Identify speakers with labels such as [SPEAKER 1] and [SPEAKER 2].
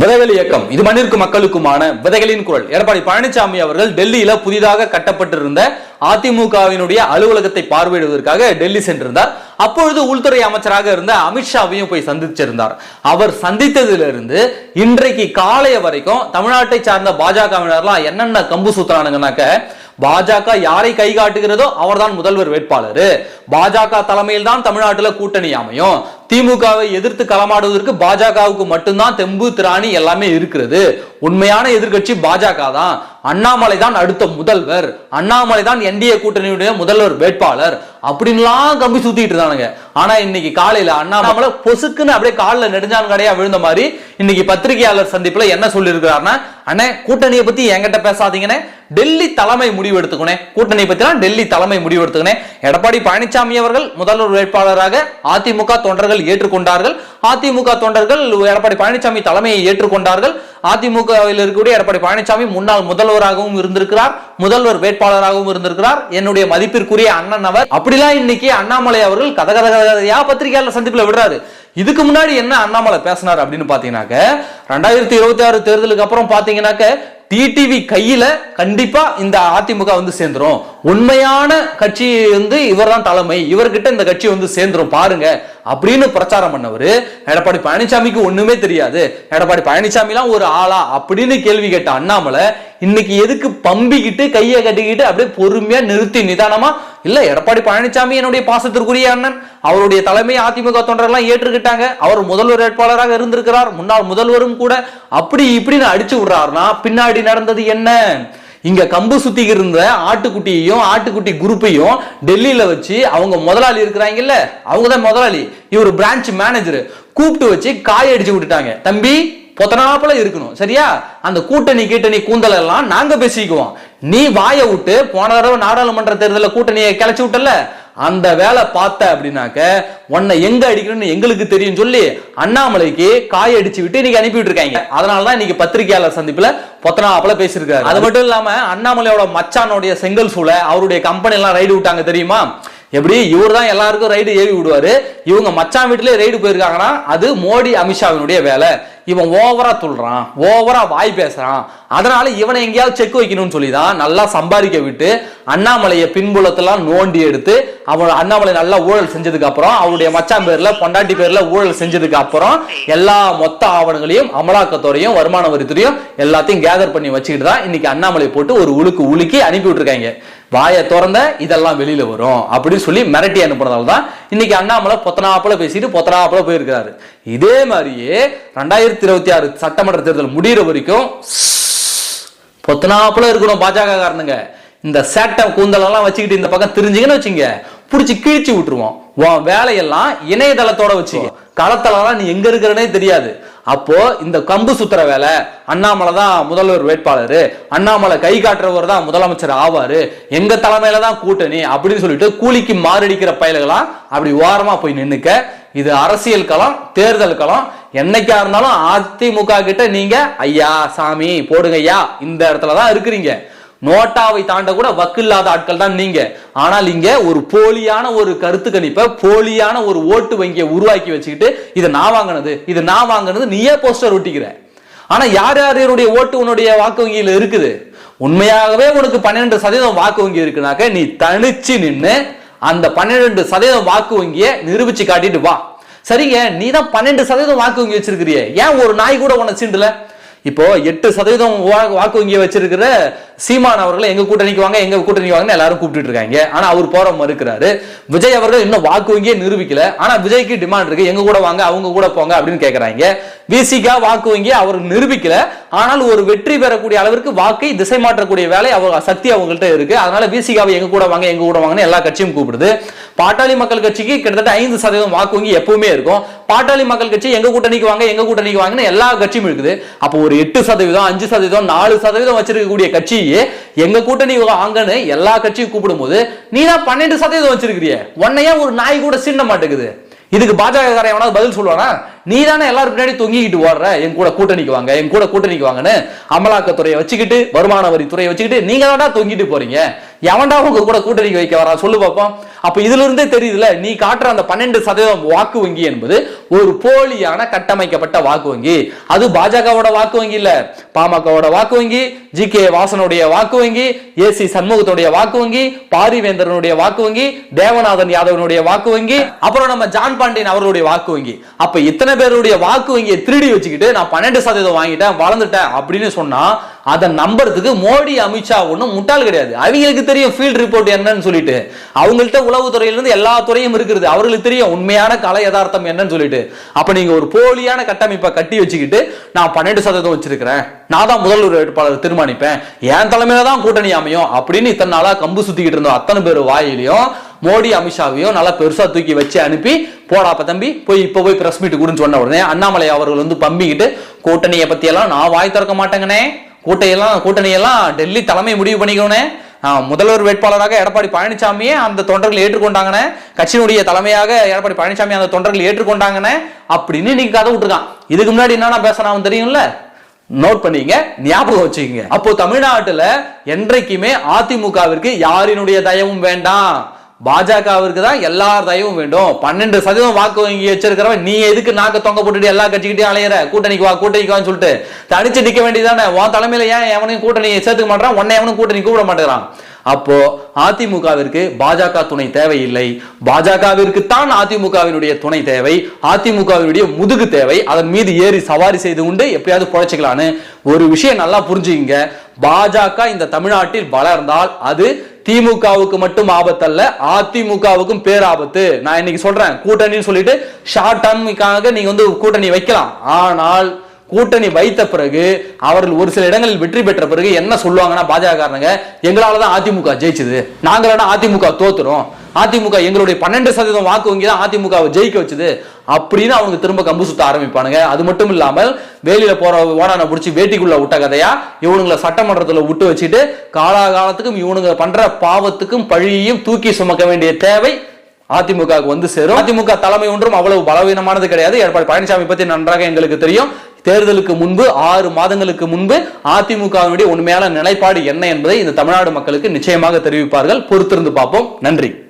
[SPEAKER 1] விதைகள் இயக்கம். இது மண்ணிற்கு மக்களுக்குமான விதைகளின் குரல். எடப்பாடி பழனிசாமி அவர்கள் டெல்லியில புதிதாக கட்டப்பட்டிருந்த அதிமுகவினுடைய அலுவலகத்தை பார்வையிடுவதற்காக டெல்லி சென்றிருந்தார். அப்பொழுது உள்துறை அமைச்சராக இருந்த அமித்ஷாவையும் போய் சந்திச்சிருந்தார். அவர் சந்தித்ததிலிருந்து இன்றைக்கு காலைய வரைக்கும் தமிழ்நாட்டை சார்ந்த பாஜகவினர்லாம் என்னென்ன கம்பு சுத்துறானுங்கனாக்க பாஜக யாரை கை காட்டுகிறதோ அவர்தான் முதல்வர் வேட்பாளர். பாஜக தலைமையில் தான் தமிழ்நாட்டில் கூட்டணி அமையும். திமுகவை எதிர்த்து களமாடுவதற்கு பாஜகவுக்கு மட்டும்தான் தெம்பு திராணி எல்லாமே இருக்கிறது. உண்மையான எதிர்கட்சி பாஜக தான். அண்ணாமலை தான் அடுத்த முதல்வர். அண்ணாமலை தான் என்டிஏ கூட்டணியுடைய முதல்வர் வேட்பாளர். அப்படின்லாம் கம்பி சுத்திட்டு இருந்தானுங்க. ஆனா இன்னைக்கு காலையில அண்ணாமலை பொசுக்குன்னு அப்படியே காலில் நெடுஞ்சான் கடையா விழுந்த மாதிரி இன்னைக்கு பத்திரிகையாளர் சந்திப்புல என்ன சொல்லியிருக்கிறாருன்னா அண்ணே கூட்டணியை பத்தி என்கிட்ட பேசாதீங்கன்னே டெல்லி தலைமை முடிவு எடுத்துக்கணே கூட்டணி பத்தி டெல்லி தலைமை முடிவு எடுத்துக்கணே எடப்பாடி பழனிசாமி அவர்கள் முதல்வர் வேட்பாளராக அதிமுக தொண்டர்கள் ஏற்றுக்கொண்டார்கள். அதிமுக தொண்டர்கள் எடப்பாடி பழனிசாமி தலைமையை ஏற்றுக்கொண்டார்கள். அதிமுக திமுகவில் இருக்கக்கூடிய எடப்பாடி பழனிசாமி முன்னாள் முதல்வராகவும் இருந்திருக்கிறார் முதல்வர் வேட்பாளராகவும் இருந்திருக்கிறார். என்னுடைய மதிப்பிற்குரிய அண்ணன் அவர். அப்படிலாம் இன்னைக்கு அண்ணாமலை அவர்கள் கத கத கதையா பத்திரிகையாளர் சந்திப்பில் விடுறாரு. இதுக்கு முன்னாடி என்ன அண்ணாமலை பேசினார் அப்படின்னு பாத்தீங்கன்னாக்க ரெண்டாயிரத்தி இருபத்தி ஆறு தேர்தலுக்கு அப்புறம் பாத்தீங்கன்னாக்க டிடிவி கையில கண்டிப்பா இந்த அதிமுக வந்து சேர்ந்துரும். உண்மையான கட்சி வந்து இவர் தான் தலைமை. இவர்கிட்ட இந்த கட்சி வந்து சேர்ந்துரும் பாருங்க. அப்படின்னு பிரச்சாரம் பண்ணவர் எடப்பாடி பழனிசாமிக்கு ஒண்ணுமே தெரியாது. எடப்பாடி பழனிசாமிலாம் ஒரு ஆளா? அப்படின்னு கேள்வி கேட்ட அண்ணாமலை இன்னைக்கு எதுக்கு பம்பிக்கிட்டு கையை கட்டிக்கிட்டு அப்படியே பொறுமையா நிறுத்தி நிதானமா இல்ல எடப்பாடி பழனிசாமி என்னுடைய பாசத்திற்குரிய அண்ணன். அவருடைய தலைமை அதிமுக தொண்டரெல்லாம் ஏற்றுக்கிட்டாங்க. அவர் முதல்வர் வேட்பாளராக இருந்திருக்கிறார். முன்னாள் முதல்வரும் கூட அப்படி இப்படின்னு அடிச்சு விடுறாருன்னா பின்னாடி நடந்தது என்ன? இங்க கம்பு சுத்தி இருந்த ஆட்டுக்குட்டியையும் ஆட்டுக்குட்டி குரூப்பையும் டெல்லியில வச்சு அவங்க முதலாளி இருக்கிறாங்கல்ல? அவங்க தான் முதலாளி. இவர் பிரான்ச் மேனேஜர் கூப்பிட்டு வச்சு காய அடிச்சு விட்டுட்டாங்க. தம்பி பொத்தனாப்புல இருக்கணும். சரியா? அந்த கூட்டணி கீட்டணி கூந்தல் எல்லாம் நாங்க பேசிக்குவோம். நீ வாயை விட்டு போன தடவை நாடாளுமன்ற தேர்தலில் கூட்டணியை கிளச்சி விட்டல அந்த வேலை பார்த்த அப்படின்னாக்க உன்னை எங்க அடிக்கணும்னு எங்களுக்கு தெரியும் சொல்லி அண்ணாமலைக்கு காய அடிச்சு விட்டு இன்னைக்கு அனுப்பிட்டு இருக்காங்க அதனாலதான் இன்னைக்கு பத்திரிகையாளர் சந்திப்புல பொத்தனாப்புல பேசியிருக்காரு. அது மட்டும் இல்லாம அண்ணாமலையோட மச்சானுடைய செங்கல் சூளை அவருடைய கம்பெனி எல்லாம் ரைடு விட்டாங்க தெரியுமா? எப்படி? இவர் தான் எல்லாருக்கும் ரைடு ஏவி விடுவாரு. இவங்க மச்சான் வீட்டிலே ரைடு போயிருக்காங்கன்னா அது மோடி அமித்ஷாவினுடைய வேலை. இவன் ஓவரா துள்றான் ஓவரா வாய் பேசுறான். அதனால இவனை எங்கேயாவது செக் வைக்கணும்னு சொல்லி தான் நல்லா சம்பாதிக்க விட்டு அண்ணாமலையை பின்புலத்தெல்லாம் நோண்டி எடுத்து அவன் அண்ணாமலை நல்லா ஊழல் செஞ்சதுக்கு அப்புறம் அவருடைய மச்சான் பேர்ல பொண்டாட்டி பேர்ல ஊழல் செஞ்சதுக்கு அப்புறம் எல்லா மொத்த ஆவணங்களையும் அமலாக்கத்துறையும் வருமான வரித்துறையும் எல்லாத்தையும் கேதர் பண்ணி வச்சுக்கிட்டு தான் இன்னைக்கு அண்ணாமலை போட்டு ஒரு உழுக்கு உலுக்கி அனுப்பி விட்டுருக்காங்க. வாயை திறந்த இதெல்லாம் வெளியில வரும் அப்படின்னு சொல்லி மிரட்டி அனுப்புறதால தான் இன்னைக்கு அண்ணாமலை பொத்தனாப்புல பேசிட்டு பொத்தனாப்புல போயிருக்கிறாரு. இதே மாதிரியே ரெண்டாயிரத்தி இருபத்தி ஆறு சட்டமன்ற தேர்தல் முடிகிற வரைக்கும் பொத்தனாப்புல இருக்கணும் பாஜக காரணங்க இந்த சேட்டை கூந்தலெல்லாம் வச்சுக்கிட்டு இந்த பக்கம் தெரிஞ்சிங்கன்னு வச்சுங்க. பிடிச்சி கிழிச்சு விட்டுருவோம். உன் வேலையெல்லாம் இணையதளத்தோட வச்சுக்கோ களத்தலாம் நீ எங்க இருக்கிறனே தெரியாது. அப்போ இந்த கம்பு சுத்துற வேலை அண்ணாமலை தான் முதல்வர் வேட்பாளர் அண்ணாமலை கை காட்டுறவர் தான் முதலமைச்சர் ஆவாரு எங்க தலைமையில தான் கூட்டணி அப்படின்னு சொல்லிட்டு கூலிக்கு மாரடிக்கிற பயல்களா அப்படி ஓரமா போய் நின்னுக்க இது அரசியல் களம் தேர்தல் களம் என்னைக்கா இருந்தாலும் அதிமுக கிட்ட நீங்க ஐயா சாமி போடுங்க ஐயா இந்த இடத்துல தான் இருக்கிறீங்க. நோட்டாவை தாண்ட கூட வக்கில்லாத ஆட்கள் தான் நீங்க. ஆனால் இங்க ஒரு போலியான ஒரு கருத்து கணிப்பை போலியான ஒரு ஓட்டு வங்கியை உருவாக்கி வச்சுக்கிட்டு இது நான் வாங்கினது இது நான் வாங்கினது நீயே போஸ்டர் ஒட்டிக்கிற. ஆனா யார் யாருடைய ஓட்டு உன்னுடைய வாக்கு வங்கியில் இருக்குது? உண்மையாகவே உனக்கு பன்னிரெண்டு சதவீதம் வாக்கு வங்கி இருக்குனாக்க நீ தனிச்சு நின்று அந்த பன்னிரெண்டு சதவீதம் வாக்கு வங்கியை நிரூபிச்சு காட்டிட்டு வா. சரிங்க நீ தான் பன்னெண்டு சதவீதம் வாக்கு வங்கி வச்சிருக்கிறிய. ஏன் ஒரு நாய் கூட உன்னை சீண்டுல? இப்போ எட்டு சதவீதம் வா- வாக்கு வங்கியை வச்சிருக்கிற சீமான் அவர்களை எங்க கூட்டணிக்கு வாங்க எங்க கூட்டணிக்கு வாங்கன்னு எல்லாரும் கூப்பிட்டு இருக்காங்க ஆனா அவர் போற மறுக்கிறாரு. விஜய் அவர்கள் இன்னும் வாக்கு வங்கியே நிரூபிக்கல. ஆனா விஜய்க்கு டிமாண்ட் இருக்கு. எங்க கூட வாங்க அவங்க கூட போங்க அப்படின்னு கேக்குறாங்க. விசிகா வாக்கு வங்கி அவர் நிரூபிக்கல. ஆனால் ஒரு வெற்றி பெறக்கூடிய அளவிற்கு வாக்கை திசை மாற்றக்கூடிய வேலை அவங்க சக்தி அவங்கள்ட்ட இருக்கு. அதனால விசிகாவை எங்க கூட வாங்க எங்க கூட வாங்கன்னு எல்லா கட்சியும் கூப்பிடுது. பாட்டாளி மக்கள் கட்சிக்கு கிட்டத்தட்ட ஐந்து சதவீதம் வாக்கு வங்கி எப்பவுமே இருக்கும். பாட்டாளி மக்கள் கட்சி எங்க கூட்டணிக்கு வாங்க எங்க கூட்டணிக்கு வாங்கன்னு எல்லா கட்சியும் இருக்குது. அப்போ ஒரு எட்டு சதவீதம் அஞ்சு சதவீதம் நாலு சதவீதம் வச்சிருக்கக்கூடிய கட்சியே எங்க கூட்டணி வாங்கன்னு எல்லா கட்சியும் கூப்பிடும்போது நீ தான் பன்னெண்டு சதவீதம் வச்சிருக்கிறிய. உன்னையே ஒரு நாய் கூட சின்ன மாட்டேங்குது. இதுக்கு பாஜக காரன் எவனாவது பதில் சொல்லுவானா? நீ தானே எல்லாரும் பின்னாடி தொங்கிக்கிட்டு ஓடுற? என் கூட கூட்டணிக்கு வாங்க என் கூட கூட்டணிக்கு வாங்கன்னு அமலாக்கத்துறையை வச்சுக்கிட்டு வருமான வரித்துறையை வச்சுக்கிட்டு நீங்க தான்டா தொங்கிட்டு போறீங்க. எவன்டா உங்க கூட கூட்டணிக்கு வைக்க வரா? சொல்லு பாப்போம். அப்ப இதுல இருந்தே தெரியுதுல நீ காட்டுற அந்த பன்னெண்டு சதவீதம் வாக்கு வங்கி என்பது ஒரு போலியான கட்டமைக்கப்பட்ட வாக்கு வங்கி. அது பாஜகவோட வாக்கு வங்கி இல்ல பாமகவோட வாக்கு வங்கி ஜி கே வாசனுடைய வாக்கு வங்கி ஏ சி சண்முகத்துடைய வாக்கு வங்கி பாரிவேந்தரனுடைய வாக்கு வங்கி தேவநாதன் யாதவனுடைய வாக்கு வங்கி அப்புறம் நம்ம ஜான் பாண்டியன் அவர்களுடைய வாக்கு வங்கி. அப்ப இத்தனை பேருடைய வாக்கு வங்கியை திருடி வச்சுக்கிட்டு நான் பன்னெண்டு சதவீதம் வாங்கிட்டேன் வளர்ந்துட்டேன் அப்படின்னு சொன்னா அதை நம்புறதுக்கு மோடி அமித்ஷா ஒன்றும் முட்டாள் கிடையாது. அவங்களுக்கு தெரியும் ஃபீல்ட் ரிப்போர்ட் என்னன்னு சொல்லிட்டு. அவங்கள்ட்ட உளவுத்துறையிலிருந்து எல்லா துறையும் இருக்குது. அவர்களுக்கு தெரியும் உண்மையான கலை யதார்த்தம் என்னன்னு சொல்லிட்டு. அப்ப நீங்க ஒரு போலியான கட்டமைப்பை கட்டி வச்சுக்கிட்டு நான் பன்னெண்டு சதவீதம் வச்சிருக்கிறேன். நான் தான் முதல்வர் வேட்பாளர் தீர்மானிப்பேன். என் தலைமையில தான் கூட்டணி அமையும் அப்படின்னு இத்தனை நாளா கம்பு சுத்திக்கிட்டு இருந்தோம் அத்தனை பேர் வாயிலையும் மோடி அமித்ஷாவையும் நல்லா பெருசா தூக்கி வச்சு அனுப்பி போடாப்ப தம்பி போய் இப்போ போய் பிரஸ் மீட் கொடுன்னு சொன்ன உடனே அண்ணாமலை அவர்கள் வந்து பம்பிக்கிட்டு கூட்டணியை பற்றியெல்லாம் நான் வாய் திறக்க மாட்டேங்கண்ணே. கூட்டையெல்லாம் கூட்டணியெல்லாம் டெல்லி தலைமை முடிவு பண்ணிக்கோனே முதல்வர் வேட்பாளராக எடப்பாடி பழனிசாமியே அந்த தொண்டர்கள் ஏற்றுக்கொண்டாங்கன்னு கட்சியினுடைய தலைமையாக எடப்பாடி பழனிசாமி அந்த தொண்டர்கள் ஏற்றுக்கொண்டாங்கன்னு அப்படின்னு இன்னைக்கு கதை விட்டுருக்கான். இதுக்கு முன்னாடி என்னன்னா பேசினா தெரியும்ல? நோட் பண்ணிங்க ஞாபகம் வச்சுக்கோங்க. அப்போ தமிழ்நாட்டுல என்றைக்குமே அதிமுகவிற்கு யாரினுடைய தயவும் வேண்டாம். பாஜகவிற்கு தான் எல்லார் தயவும் வேண்டும். பன்னெண்டு சதவீதம் வாக்கு வங்கி வச்சிருக்கிறவன் நீ எதுக்கு நாக்க தொங்க போட்டுட்டு எல்லா கட்சிக்கிட்டையும் அலையிற? கூட்டணிக்கு வா கூட்டணிக்கு வான்னு சொல்லிட்டு. தனிச்சு நிக்க வேண்டியதானே உன் தலைமையில ஏன் எவனையும் கூட்டணி சேர்த்துக்க மாட்டான் உன்னை எவனும் கூட்டணி கூப்பிட மாட்டேங்கிறான். அப்போ அதிமுகவிற்கு பாஜக துணை தேவையில்லை. பாஜகவிற்கு தான் அதிமுகவினுடைய துணை தேவை. அதிமுகவினுடைய முதுகு தேவை. அதன் மீது ஏறி சவாரி செய்து கொண்டு எப்படியாவது புழைச்சிக்கலான்னு ஒரு விஷயம் நல்லா புரிஞ்சுக்கிங்க. பாஜக இந்த தமிழ்நாட்டில் வளர்ந்தால் அது திமுகவுக்கு மட்டும் ஆபத்தல்ல அதிமுகவுக்கும் பேராபத்து. நான் இன்னைக்கு சொல்றேன் கூட்டணின்னு சொல்லிட்டு ஷார்ட் டர்முக்காக நீங்க வந்து கூட்டணி வைக்கலாம். ஆனால் கூட்டணி வைத்த பிறகு அவர்கள் ஒரு சில இடங்களில் வெற்றி பெற்ற பிறகு என்ன சொல்லுவாங்கன்னா பாஜக காரணங்க எங்களால தான் அதிமுக ஜெயிச்சது நாங்களா அதிமுக தோத்துறோம். அதிமுக எங்களுடைய பன்னெண்டு சதவீதம் வாக்கு வங்கி தான் அதிமுகவை ஜெயிக்க வச்சது. அப்படின்னு அவங்க திரும்ப கம்பு சுத்த ஆரம்பிப்பானுங்க. அது மட்டும் இல்லாமல் வேலியில போற ஓடான பிடிச்சி வேட்டிக்குள்ள விட்ட கதையா இவனுங்களை சட்டமன்றத்துல விட்டு வச்சுட்டு காலாகாலத்துக்கும் இவனுங்க பண்ற பாவத்துக்கும் பழியையும் தூக்கி சுமக்க வேண்டிய தேவை அதிமுக வந்து சேரும். அதிமுக தலைமை ஒன்றும் அவ்வளவு பலவீனமானது கிடையாது. எடப்பாடி பழனிசாமி பத்தி நன்றாக எங்களுக்கு தெரியும். தேர்தலுக்கு முன்பு ஆறு மாதங்களுக்கு முன்பு அதிமுகவினுடைய உண்மையான நிலைப்பாடு என்ன என்பதை இந்த தமிழ்நாடு மக்களுக்கு நிச்சயமாக தெரிவிப்பார்கள். பொறுத்திருந்து பார்ப்போம். நன்றி.